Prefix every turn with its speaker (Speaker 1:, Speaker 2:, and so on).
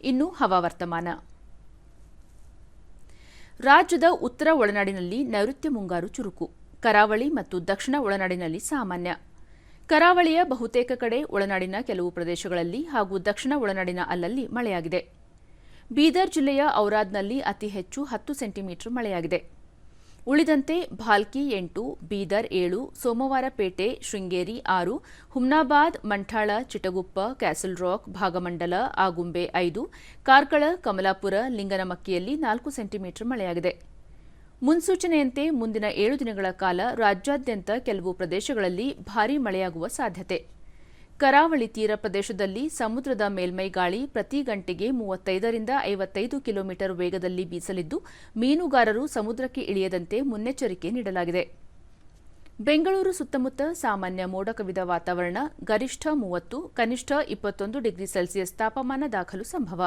Speaker 1: ಇನ್ನು ಹವಾವರ್ತಮಾನ ರಾಜ್ಯದ ಉತ್ತರ ಒಳನಾಡಿನಲ್ಲಿ ನೈಋತ್ಯ ಮುಂಗಾರು ಚುರುಕು, ಕರಾವಳಿ ಮತ್ತು ದಕ್ಷಿಣ ಒಳನಾಡಿನಲ್ಲಿ ಸಾಮಾನ್ಯ. ಕರಾವಳಿಯ ಬಹುತೇಕ ಕಡೆ ಒಳನಾಡಿನ ಕೆಲವು ಪ್ರದೇಶಗಳಲ್ಲಿ ಹಾಗೂ ದಕ್ಷಿಣ ಒಳನಾಡಿನ ಅಲ್ಲಲ್ಲಿ ಮಳೆಯಾಗಿದೆ. ಬೀದರ್ ಜಿಲ್ಲೆಯ ಔರಾದ್ನಲ್ಲಿ ಅತಿ ಹೆಚ್ಚು ಹತ್ತು ಸೆಂಟಿಮೀಟರ್ ಮಳೆಯಾಗಿದೆ. ಉಳಿದಂತೆ ಭಾಲ್ಕಿ ಎಂಟು, ಬೀದರ್ ಏಳು, ಸೋಮವಾರಪೇಟೆ, ಶೃಂಗೇರಿ ಆರು, ಹುಮ್ನಾಬಾದ್, ಮಂಠಾಳ, ಚಿಟಗುಪ್ಪ, ಕ್ಯಾಸಲ್ ರಾಕ್, ಭಾಗಮಂಡಲ, ಆಗುಂಬೆ ಐದು, ಕಾರ್ಕಳ, ಕಮಲಾಪುರ, ಲಿಂಗನಮಕ್ಕಿಯಲ್ಲಿ ನಾಲ್ಕು ಸೆಂಟಿಮೀಟರ್ ಮಳೆಯಾಗಿದೆ. ಮುನ್ಸೂಚನೆಯಂತೆ ಮುಂದಿನ ಏಳು ದಿನಗಳ ಕಾಲ ರಾಜ್ಯಾದ್ಯಂತ ಕೆಲವು ಪ್ರದೇಶಗಳಲ್ಲಿ ಭಾರೀ ಮಳೆಯಾಗುವ ಸಾಧ್ಯತೆ. ಕರಾವಳಿ ತೀರ ಪ್ರದೇಶದಲ್ಲಿ ಸಮುದ್ರದ ಮೇಲ್ಮೈ ಗಾಳಿ ಪ್ರತಿ ಗಂಟೆಗೆ ಮೂವತ್ತೈದರಿಂದ ಐವತ್ತೈದು ಕಿಲೋಮೀಟರ್ ವೇಗದಲ್ಲಿ ಬೀಸಲಿದ್ದು, ಮೀನುಗಾರರು ಸಮುದ್ರಕ್ಕೆ ಇಳಿಯದಂತೆ ಮುನ್ನೆಚ್ಚರಿಕೆ ನೀಡಲಾಗಿದೆ. ಬೆಂಗಳೂರು ಸುತ್ತಮುತ್ತ ಸಾಮಾನ್ಯ ಮೋಡ ಕವಿದ ವಾತಾವರಣ, ಗರಿಷ್ಠ ಮೂವತ್ತು, ಕನಿಷ್ಠ ಇಪ್ಪತ್ತೊಂದು ಡಿಗ್ರಿ ಸೆಲ್ಸಿಯಸ್ ತಾಪಮಾನ ದಾಖಲು ಸಂಭವ.